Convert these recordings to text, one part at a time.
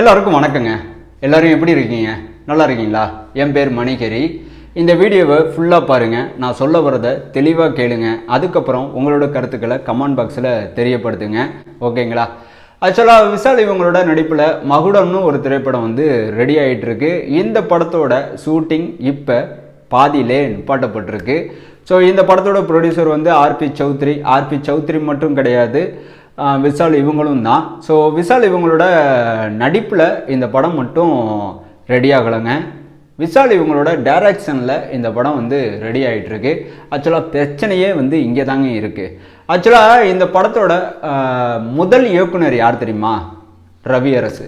எல்லாருக்கும் வணக்கங்க. எல்லோரும் எப்படி இருக்கீங்க? நல்லா இருக்கீங்களா? என் பேர் மணிகரி. இந்த வீடியோவை ஃபுல்லாக பாருங்கள் நான் சொல்ல வரதை தெளிவாக கேளுங்க. அதுக்கப்புறம் உங்களோட கருத்துக்களை கமெண்ட் பாக்ஸில் தெரியப்படுத்துங்க. ஓகேங்களா? ஆக்சுவலாக விஷால் இவங்களோட நடிப்பில் மகுடம்னு ஒரு திரைப்படம் வந்து ரெடி ஆகிட்டுருக்கு இந்த படத்தோட ஷூட்டிங் இப்போ பாதியிலே நிப்பாட்டப்பட்டிருக்கு. ஸோ இந்த படத்தோட ப்ரொடியூசர் வந்து ஆர்பி சௌத்ரி ஆர்பி சௌத்ரி மட்டும் கிடையாது. விஷால் இவங்களும் தான். ஸோ விஷால் இவங்களோட நடிப்பில் இந்த படம் மட்டும் ரெடி ஆகலைங்க. விஷால் இவங்களோட டைரக்ஷனில் இந்த படம் வந்து ரெடி ஆகிட்டுருக்கு ஆக்சுவலாக பிரச்சனையே வந்து இங்கே தாங்க இருக்குது ஆக்சுவலாக இந்த படத்தோட முதல் இயக்குனர் யார் தெரியுமா? ரவி அரசு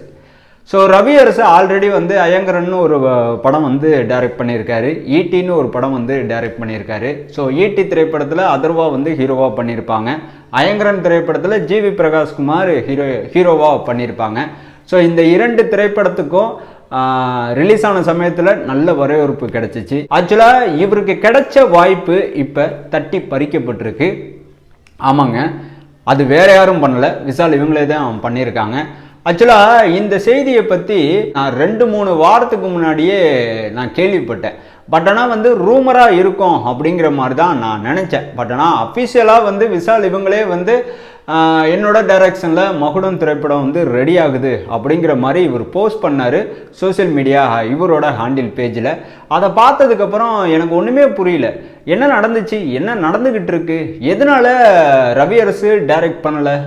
ஸோ ரவி அரசு ஆல்ரெடி வந்து அயங்கரன்னு ஒரு படம் வந்து டைரக்ட் பண்ணியிருக்காரு. ஈட்டின்னு ஒரு படம் வந்து டைரக்ட் பண்ணியிருக்காரு. ஸோ ஈட்டி திரைப்படத்தில் அதர்வா வந்து ஹீரோவாக பண்ணியிருப்பாங்க. அயங்கரன் திரைப்படத்தில் ஜிவி பிரகாஷ்குமார் ஹீரோ ஹீரோவாக பண்ணியிருப்பாங்க. ஸோ இந்த இரண்டு திரைப்படத்துக்கும் ரிலீஸ் ஆன சமயத்தில் நல்ல வரவேற்பு கிடைச்சிச்சு. ஆக்சுவலாக இவருக்கு கிடைச்ச வாய்ப்பு இப்போ தட்டி பறிக்கப்பட்டிருக்கு. ஆமாங்க. அது வேற யாரும் பண்ணல. விஷால் இவங்களே தான் பண்ணியிருக்காங்க. ஆக்சுவலாக இந்த செய்தியை பற்றி நான் ரெண்டு மூணு வாரத்துக்கு முன்னாடியே நான் கேள்விப்பட்டேன். பட் ஆனால் வந்து ரூமராக இருக்கும் அப்படிங்கிற மாதிரி தான் நான் நினச்சேன். பட் ஆனால் அஃபிஷியலாக வந்து விஷால் இவங்களே வந்து என்னோட டைரக்ஷனில் மகுடம் திரைப்படம் வந்து ரெடி ஆகுது அப்படிங்கிற மாதிரி இவர் போஸ்ட் பண்ணார் சோஷியல் மீடியா இவரோட ஹேண்டில் பேஜில் அதை பார்த்ததுக்கப்புறம் எனக்கு ஒன்றுமே புரியல. என்ன நடந்துச்சு? என்ன நடந்துக்கிட்டு இருக்கு? எதனால ரவி அரசு டைரக்ட் பண்ணலை?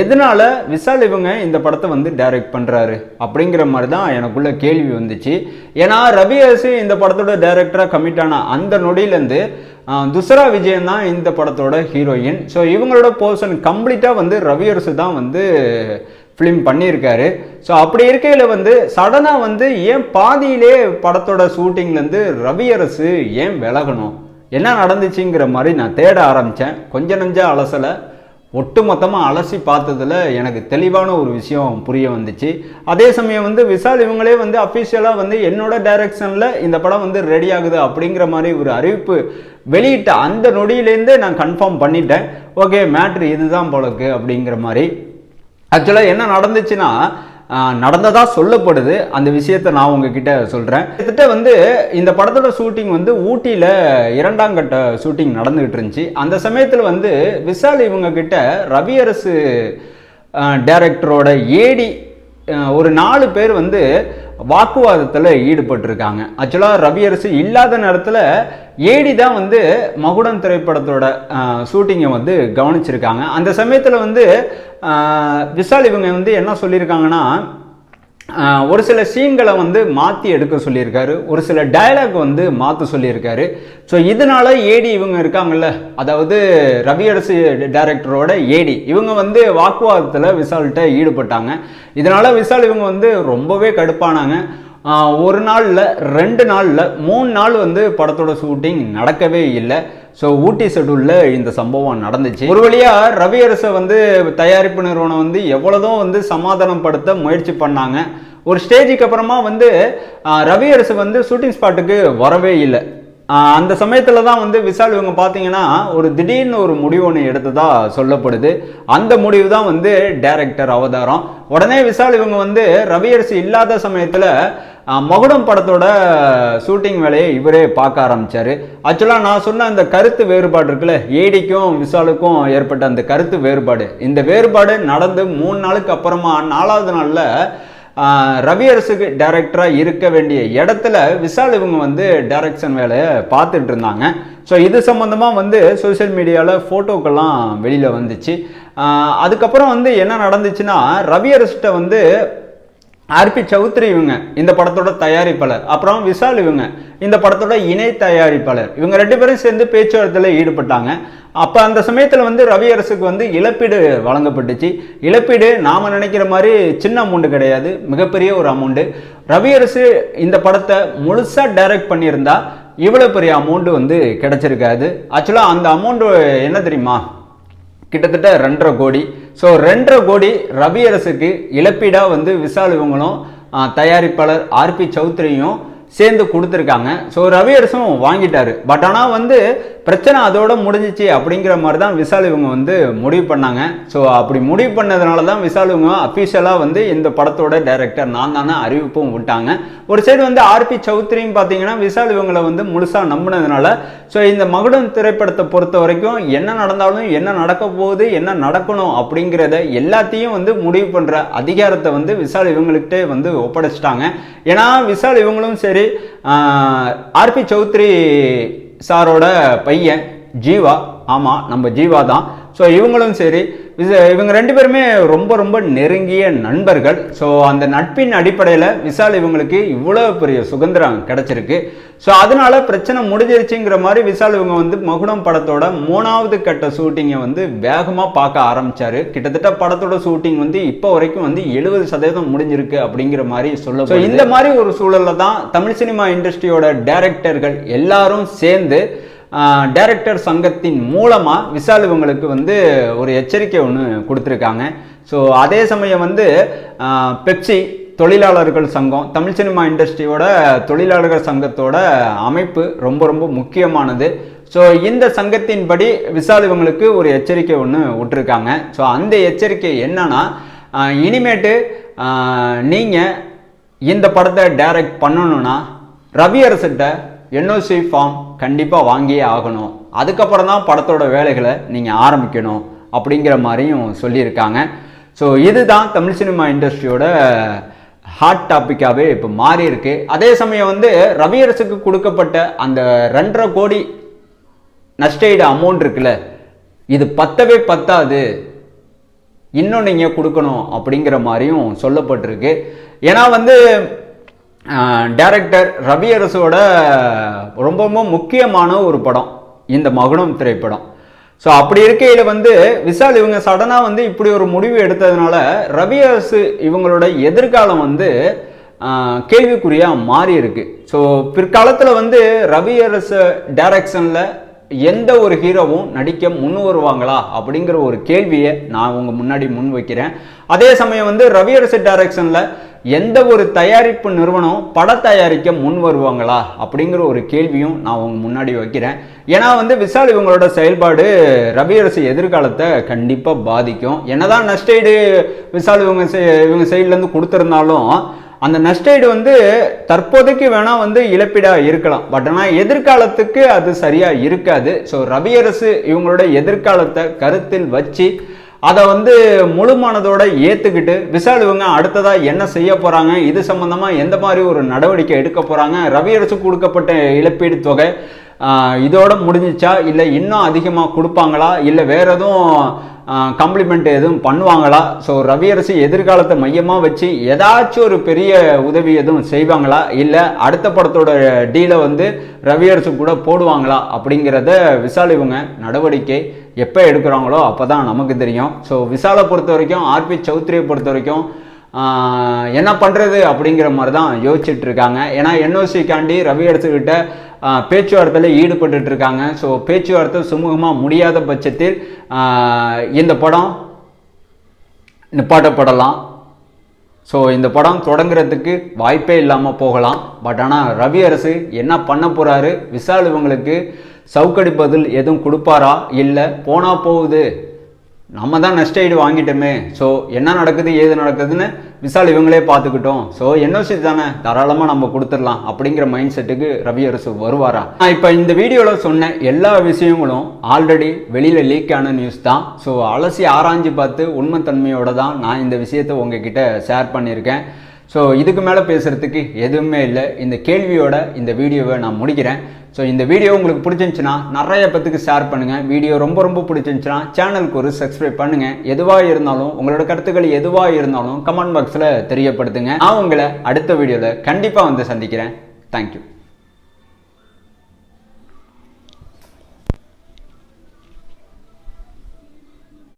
எதனால விஷால் இவங்க இந்த படத்தை வந்து டைரக்ட் பண்ணுறாரு அப்படிங்கிற மாதிரி தான் எனக்குள்ள கேள்வி வந்துச்சு. ஏன்னா ரவி அரசு இந்த படத்தோட டைரக்டராக கமிட் ஆன அந்த நொடியிலேருந்து துசரா விஜயன் தான் இந்த படத்தோட ஹீரோயின் ஸோ இவங்களோட போர்ஷன் கம்ப்ளீட்டாக வந்து ரவி அரசு தான் வந்து ஃபிலிம் பண்ணியிருக்காரு. ஸோ அப்படி இருக்கையில் வந்து சடனாக வந்து ஏன் பாதியிலே படத்தோட ஷூட்டிங்லேருந்து ரவி அரசு ஏன் விலகணும்? என்ன நடந்துச்சுங்கிற மாதிரி நான் தேட ஆரம்பித்தேன் கொஞ்ச நஞ்சா அலசலை. ஒட்டுமொத்தமாக அலசி பார்த்ததுல எனக்கு தெளிவான ஒரு விஷயம் புரிய வந்துச்சு. அதே சமயம் வந்து விஷால் இவங்களே வந்து அஃபிஷியலாக வந்து என்னோட டைரக்ஷனில் இந்த படம் வந்து ரெடி ஆகுது அப்படிங்கிற மாதிரி ஒரு அறிவிப்பு வெளியிட்ட அந்த நொடியிலேருந்தே நான் கன்ஃபார்ம் பண்ணிட்டேன். ஓகே மேட்ரு இதுதான் போலக்கு அப்படிங்கிற மாதிரி. ஆக்சுவலாக என்ன நடந்துச்சுன்னா நடந்ததாக சொல்லப்படுது. அந்த விஷயத்த நான் உங்ககிட்ட சொல்கிறேன் கிட்டத்தட்ட வந்து இந்த படத்தோட ஷூட்டிங் வந்து ஊட்டியில் இரண்டாம் கட்ட ஷூட்டிங் நடந்துகிட்டு இருந்துச்சு. அந்த சமயத்தில் வந்து விசால் இவங்க கிட்ட ரவி அரசு டைரக்டரோட ஏடி ஒரு நாலு பேர் வந்து வாக்குவாதத்தில் ஈடுபட்டிருக்காங்க. ஆக்சுவலாக ரவியரசு இல்லாத நேரத்தில் ஏடி தான் வந்து மகுடம் திரைப்படத்தோட ஷூட்டிங்கை வந்து கவனிச்சிருக்காங்க. அந்த சமயத்தில் வந்து அஹ், விஷால் இவங்க வந்து என்ன சொல்லியிருக்காங்கன்னா ஒரு சில சீன்களை வந்து மாற்றி எடுக்க சொல்லியிருக்காரு. ஒரு சில டயலாக் வந்து மாற்ற சொல்லியிருக்காரு. ஸோ இதனால ஏடி இவங்க இருக்காங்கல்ல? அதாவது ரவி அரசு டைரக்டரோட ஏடி இவங்க வந்து வாக்குவாதத்தில் விசால்கிட்ட ஈடுபட்டாங்க. இதனால் விசால் இவங்க வந்து ரொம்பவே கடுப்பானாங்க. ஒரு நாளில் ரெண்டு நாளில் மூணு நாள் வந்து படத்தோட ஷூட்டிங் நடக்கவே இல்லை. ஸோ ஊட்டி ஷெட்யூலில் இந்த சம்பவம் நடந்துச்சு. ஒரு வழியாக ரவி அரசை வந்து தயாரிப்பு நிறுவனம் வந்து எவ்வளோதான் வந்து சமாதானப்படுத்த முயற்சி பண்ணாங்க. ஒரு ஸ்டேஜுக்கு அப்புறமா வந்து ரவி அரசு வந்து ஷூட்டிங் ஸ்பாட்டுக்கு வரவே இல்லை. அந்த சமயத்தில் தான் வந்து விசால் இவங்க பார்த்தீங்கன்னா ஒரு திடீர்னு ஒரு முடிவு ஒன்று எடுத்ததாக சொல்லப்படுது. அந்த முடிவு தான் வந்து டைரக்டர் அவதாரம். உடனே விசால் இவங்க வந்து ரவியரசு இல்லாத சமயத்தில் மகுடம் படத்தோட ஷூட்டிங் வேலையை இவரே பார்க்க ஆரம்பித்தார் ஆக்சுவலாக நான் சொன்ன அந்த கருத்து வேறுபாடு இருக்குல்ல ஏடிக்கும் விசாலுக்கும் ஏற்பட்ட அந்த கருத்து வேறுபாடு. இந்த வேறுபாடு நடந்து மூணு நாளுக்கு அப்புறமா நாலாவது நாளில் ரவி அரசுக்கு டைரக்டராக இருக்க வேண்டிய இடத்துல விஷால் இவங்க வந்து டைரக்ஷன் வேலையை பார்த்துட்டு இருந்தாங்க. ஸோ இது சம்மந்தமாக வந்து சோஷியல் மீடியாவில் ஃபோட்டோக்கெல்லாம் வெளியில் வந்துச்சு. அதுக்கப்புறம் வந்து என்ன நடந்துச்சுன்னா ரவி அரசிட்ட வந்து ஆர்பி சௌத்ரி இவங்க இந்த படத்தோட தயாரிப்பாளர். அப்புறம் விஷால் இவங்க இந்த படத்தோட இணை தயாரிப்பாளர். இவங்க ரெண்டு பேரும் சேர்ந்து பேச்சுவார்த்தையில் ஈடுபட்டாங்க. அப்போ அந்த சமயத்தில் வந்து ரவி அரசுக்கு வந்து இழப்பீடு வழங்கப்பட்டுச்சு. இழப்பீடு நாம் நினைக்கிற மாதிரி சின்ன அமௌண்ட்டு கிடையாது மிகப்பெரிய ஒரு அமௌண்ட்டு ரவி அரசு இந்த படத்தை முழுசாக டைரக்ட் பண்ணியிருந்தா இவ்வளோ பெரிய அமௌண்ட்டு வந்து கிடச்சிருக்காது. ஆக்சுவலாக அந்த அமௌண்ட்டு என்ன தெரியுமா? கிட்டத்தட்ட ரெண்டரை கோடி. ஸோ ரெண்டரை கோடி ரவி அரசுக்கு இழப்பீடாக வந்து விஷால் இவங்களும் தயாரிப்பாளர் ஆர்பி சௌத்ரியும் சேர்ந்து கொடுத்துருக்காங்க. ஸோ ரவியரசும் வாங்கிட்டாரு. பட் ஆனால் வந்து பிரச்சனை அதோட முடிஞ்சிச்சு அப்படிங்கிற மாதிரி தான் விசால் இவங்க வந்து முடிவு பண்ணாங்க. ஸோ அப்படி முடிவு பண்ணதுனால தான் விசால் இவங்க அஃபீஷியலாக வந்து இந்த படத்தோட டைரக்டர் நான் தானே அறிவிப்பும் விட்டாங்க. ஒரு சைடு வந்து ஆர்பி சௌத்ரியும் பார்த்தீங்கன்னா விசால் இவங்களை வந்து முழுசாக நம்பினதுனால ஸோ இந்த மகுடம் திரைப்படத்தை பொறுத்த வரைக்கும் என்ன நடந்தாலும் என்ன நடக்க போகுது என்ன நடக்கணும் அப்படிங்கிறத எல்லாத்தையும் வந்து முடிவு பண்ணுற அதிகாரத்தை வந்து விசால் இவங்கள்கிட்ட வந்து ஒப்படைச்சிட்டாங்க. ஏன்னா விசால் இவங்களும் சரி ஆர்பி சௌத்ரி சாரோட பையன் ஜீவா. ஆமாம் நம்ம ஜீவா தான். ஸோ இவங்களும் சரி இவங்க ரெண்டு பேருமே ரொம்ப ரொம்ப நெருங்கிய நண்பர்கள். ஸோ அந்த நட்பின் அடிப்படையில் விஷால் இவங்களுக்கு இவ்வளோ பெரிய சுதந்திரம் கிடைச்சிருக்கு. ஸோ அதனால பிரச்சனை முடிஞ்சிருச்சுங்கிற மாதிரி விஷால் இவங்க வந்து மகுடம் படத்தோட மூணாவது கட்ட ஷூட்டிங்கை வந்து வேகமாக பார்க்க ஆரம்பிச்சாரு. கிட்டத்தட்ட படத்தோட ஷூட்டிங் வந்து இப்போ வரைக்கும் வந்து எழுபது சதவீதம் முடிஞ்சிருக்கு அப்படிங்கிற மாதிரி சொல்ல ஸோ இந்த மாதிரி ஒரு சூழல்ல தான் தமிழ் சினிமா இண்டஸ்ட்ரியோட டைரக்டர்கள் எல்லாரும் சேர்ந்து டைரக்டர் சங்கத்தின் மூலமாக விசால் இவங்களுக்கு வந்து ஒரு எச்சரிக்கை ஒன்று கொடுத்துருக்காங்க. ஸோ அதே சமயம் வந்து பெப்சி தொழிலாளர்கள் சங்கம் தமிழ் சினிமா இண்டஸ்ட்ரியோட தொழிலாளர்கள் சங்கத்தோட அமைப்பு ரொம்ப ரொம்ப முக்கியமானது. ஸோ இந்த சங்கத்தின்படி விசால் இவங்களுக்கு ஒரு எச்சரிக்கை ஒன்று விட்டுருக்காங்க. ஸோ அந்த எச்சரிக்கை என்னன்னா இனிமேட்டு நீங்கள் இந்த படத்தை டைரக்ட் பண்ணணும்னா ரவி அரசிட்ட என்ஓசி ஃபார்ம் கண்டிப்பாக வாங்கியே ஆகணும். அதுக்கப்புறம் தான் படத்தோட வேலைகளை நீங்கள் ஆரம்பிக்கணும் அப்படிங்கிற மாதிரியும் சொல்லியிருக்காங்க. ஸோ இதுதான் தமிழ் சினிமா இண்டஸ்ட்ரியோட ஹாட் டாப்பிக்காகவே இப்போ மாறி இருக்கு அதே சமயம் வந்து ரவியரசுக்கு கொடுக்கப்பட்ட அந்த ரெண்டரை கோடி நஷ்டஈடு அமௌண்ட் இருக்குல்ல இது பத்தவே பத்தாது. இன்னும் நீங்கள் கொடுக்கணும் அப்படிங்கிற மாதிரியும் சொல்லப்பட்டிருக்கு. ஏன்னா வந்து டைரக்டர் ரவி அரசோட ரொம்ப ரொம்ப முக்கியமான ஒரு படம் இந்த மகுடம் திரைப்படம். ஸோ அப்படி இருக்கையில் வந்து விஷால் இவங்க சடனாக வந்து இப்படி ஒரு முடிவு எடுத்ததுனால ரவி அரசு இவங்களோட எதிர்காலம் வந்து கேள்விக்குறியாக மாறி இருக்கு ஸோ பிற்காலத்தில் வந்து ரவி அரசு டைரக்ஷனில் எந்த ஒரு ஹீரோவும் நடிக்க முன் வருவாங்களா அப்படிங்கிற ஒரு கேள்வியை நான் உங்கள் முன்னாடி முன் வைக்கிறேன் அதே சமயம் வந்து ரவியரசு டைரக்ஷனில் எந்த ஒரு தயாரிப்பு நிறுவனம் பட தயாரிக்க முன் வருவாங்களா? அப்படிங்கிற ஒரு கேள்வியும் நான் உங்க முன்னாடி வைக்கிறேன். ஏன்னா வந்து விஷால் இவங்களோட செயல்பாடு ரவியரசு எதிர்காலத்தை கண்டிப்பாக பாதிக்கும். என்னதான் நஷ்டஈடு விஷால் இவங்க இவங்க சைட்லேருந்து கொடுத்துருந்தாலும் அந்த நஷ்டஈடு வந்து தற்போதைக்கு வேணால் வந்து இழப்பீடாக இருக்கலாம். பட் ஆனால் எதிர்காலத்துக்கு அது சரியாக இருக்காது. ஸோ ரவியரசு இவங்களோட எதிர்காலத்தை கருத்தில் வச்சு அதை வந்து முழு மனதோட ஏத்துக்கிட்டு விஷால் இவங்க அடுத்ததாக என்ன செய்ய போகிறாங்க இது சம்மந்தமாக எந்த மாதிரி ஒரு நடவடிக்கை எடுக்க போறாங்க ரவியரசு கொடுக்கப்பட்ட இழப்பீடு தொகை இதோட முடிஞ்சிச்சா இல்லை இன்னும் அதிகமாக கொடுப்பாங்களா இல்லை வேற எதுவும் காம்ப்ளிமெண்ட் எதுவும் பண்ணுவாங்களா? ஸோ ரவியரசு எதிர்காலத்தை மையமாக வச்சு ஏதாச்சும் ஒரு பெரிய உதவி எதுவும் செய்வாங்களா? இல்லை அடுத்த படத்தோட டீலை வந்து ரவியரசு கூட போடுவாங்களா? அப்படிங்கிறத விஷால் இவங்க நடவடிக்கை எப்போ எடுக்கிறாங்களோ அப்போ தான் நமக்கு தெரியும். ஸோ விஷாலை பொறுத்த வரைக்கும் ஆர்பி சௌத்ரியை பொறுத்த வரைக்கும் என்ன பண்ணுறது அப்படிங்கிற மாதிரி தான் யோசிச்சுட்டு இருக்காங்க. ஏன்னா என்ஓசிக்காண்டி ரவி எடுத்துக்கிட்ட பேச்சுவார்த்தையில் ஈடுபட்டு இருக்காங்க. ஸோ பேச்சுவார்த்தை சுமூகமாக முடியாத பட்சத்தில் இந்த படம் நிப்பாட்டப்படலாம். ஸோ இந்த படம் தொடங்குறதுக்கு வாய்ப்பே இல்லாமல் போகலாம். பட் ஆனால் ரவி அரசு என்ன பண்ண போகிறாரு விஷால் இவங்களுக்கு சவுக்கடி பதில் எதுவும் கொடுப்பாரா? இல்லை போனால் போகுது. நம்ம தான் நஷ்டஈடு வாங்கிட்டோமே. ஸோ என்ன நடக்குது ஏது நடக்குதுன்னு விஷால் இவங்களே பார்த்துக்கிட்டோம். ஸோ என்ஓசி தானே? தாராளமாக நம்ம கொடுத்துடலாம் அப்படிங்கிற மைண்ட் செட்டுக்கு ரவி அரசு வருவாரா? நான் இப்போ இந்த வீடியோவில் சொன்ன எல்லா விஷயங்களும் ஆல்ரெடி வெளியில் லீக் ஆன நியூஸ் தான். ஸோ அலசி ஆராய்ஞ்சு பார்த்து உண்மைத்தன்மையோட தான் நான் இந்த விஷயத்தை உங்ககிட்ட ஷேர் பண்ணியிருக்கேன். ஸோ இதுக்கு மேலே பேசுகிறதுக்கு எதுவுமே இல்லை. இந்த கேள்வியோட இந்த வீடியோவை நான் முடிக்கிறேன். ஸோ இந்த வீடியோ உங்களுக்கு பிடிச்சிருந்துச்சுன்னா நிறைய பேத்துக்கு ஷேர் பண்ணுங்கள் வீடியோ ரொம்ப ரொம்ப பிடிச்சிருந்துச்சுன்னா சேனலுக்கு ஒரு சப்ஸ்கிரைப் பண்ணுங்கள் எதுவாக இருந்தாலும் உங்களோட கருத்துக்கள் எதுவாக இருந்தாலும் கமெண்ட் பாக்ஸில் தெரியப்படுத்துங்க. நான் உங்களை அடுத்த வீடியோவில் கண்டிப்பாக வந்து சந்திக்கிறேன். தேங்க்யூ